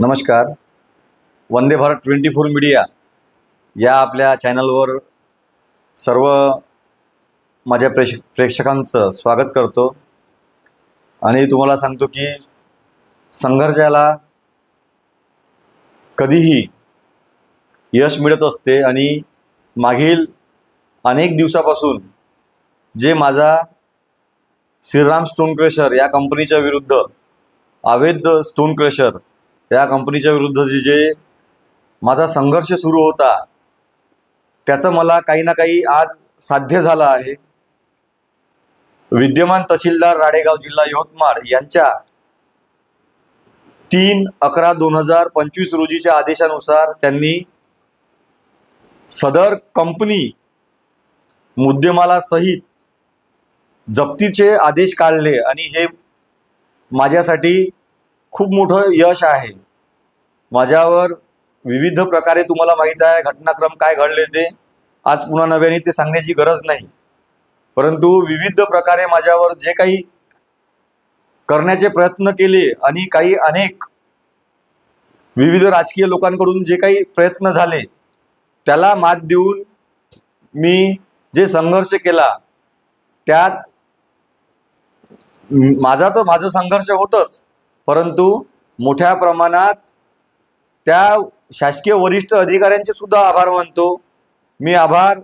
नमस्कार. Vande Bharat twenty four media या आपल्या चॅनलवर सर्व माझ्या प्रेक्ष प्रेक्षकांचं स्वागत करतो. आणि तुम्हाला सांगतो की संघर्षाला कधीही यश मिळत असते आणि मागील अनेक दिवसापासून जे माझा श्रीराम स्टोन क्रेशर या कंपनीच्या विरुद्ध अवैध स्टोन क्रेशर या कंपनीच्या विरुद्ध जे जे माझा संघर्ष सुरू होता त्याचं मला काही ना काही आज साध्य झालं आहे. विद्यमान तहसीलदार राडेगाव जिल्हा यवतमाळ यांच्या तीन अकरा दोन हजार पंचवीस रोजीच्या आदेशानुसार त्यांनी सदर कंपनी मुद्देमालासहित जप्तीचे आदेश काढले आणि हे माझ्यासाठी खूप मोठं यश आहे. माझ्यावर विविध प्रकारे तुम्हाला माहीत आहे घटनाक्रम काय घडले ते. आज पुन्हा नव्याने ते सांगण्याची गरज नाही. परंतु विविध प्रकारे माझ्यावर जे काही करण्याचे प्रयत्न केले आणि काही अनेक विविध राजकीय लोकांकडून जे काही प्रयत्न झाले त्याला मात देऊन मी जे संघर्ष केला त्यात माझा तर माझं संघर्ष होतच. परंतु मोठ्या प्रमाणात त्या शासकीय वरिष्ठ अधिकाऱ्यांचे सुद्धा आभार मानतो. मी आभार.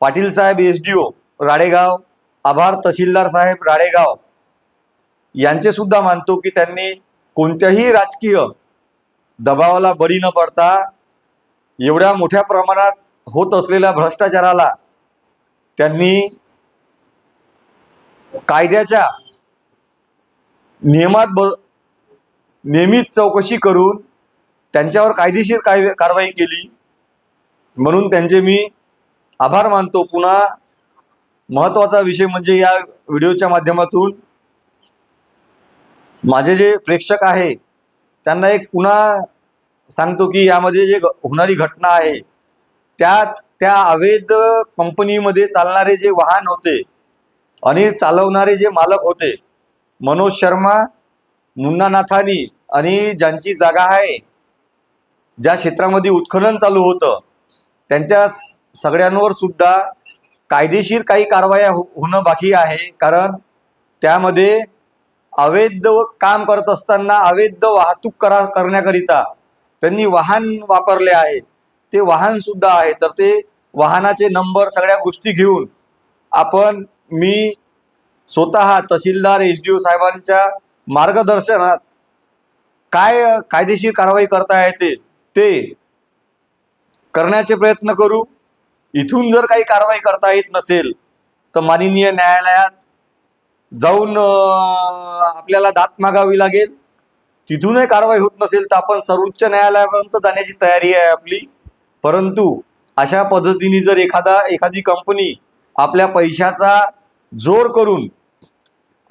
पाटील साहेब एस डी ओ राडेगाव. आभार तहसीलदार साहेब राडेगाव. यांचे सुद्धा मानतो की त्यांनी कोणत्याही राजकीय दबावाला बळी न पडता एवढ्या मोठ्या प्रमाणात होत असलेल्या भ्रष्टाचाराला त्यांनी कायद्याच्या नियमात ब नियमित चौकशी करून त्यांच्यावर कायदेशीर काय कारवाई केली. म्हणून त्यांचे मी आभार मानतो. पुन्हा महत्त्वाचा विषय म्हणजे या व्हिडिओच्या माध्यमातून माझे जे प्रेक्षक आहे त्यांना एक पुन्हा सांगतो की यामध्ये जे घ- होणारी घटना आहे त्यात त्या अवैध कंपनीमध्ये चालणारे जे वाहन होते आणि चालवणारे जे मालक होते मनोज शर्मा मुन्ना नाथानी आणि ज्यांची जागा आहे ज्या क्षेत्रामध्ये उत्खनन चालू होतं त्यांच्या सगळ्यांवर सुद्धा कायदेशीर काही कारवाया हो- होणं बाकी आहे. कारण त्यामध्ये अवैध काम करत असताना अवैध वाहतूक करा करण्याकरिता त्यांनी वाहन वापरले आहे ते वाहन सुद्धा आहे. तर ते वाहनाचे नंबर सगळ्या गोष्टी घेऊन आपण मी स्वतः तहसीलदार एस डी ओ साहेबांच्या मार्गदर्शनात काय कायदेशीर कारवाई करता येते ते करण्याचे प्रयत्न करू. इथून जर काही कारवाई करता येत नसेल तर माननीय न्यायालयात जाऊन आपल्याला दात मागावी लागेल. तिथूनही कारवाई होत नसेल तर आपण सर्वोच्च न्यायालयापर्यंत जाण्याची तयारी आहे आपली. परंतु अशा पद्धतीने जर एखादा एखादी कंपनी आपल्या पैशाचा जोर करून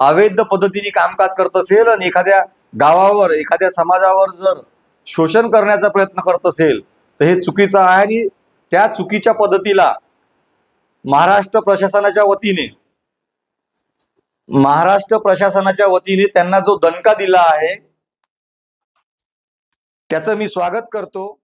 अवैध पद्धतीने कामकाज करत असेल आणि एखाद्या गावावर एखाद्या समाजावर जर शोषण करण्याचा प्रयत्न करत असेल तर हे चुकीचं आहे आणि त्या चुकीच्या पद्धतीला महाराष्ट्र प्रशासनाच्या वतीने महाराष्ट्र प्रशासनाच्या वतीने त्यांना जो दणका दिला आहे त्याचं मी स्वागत करतो.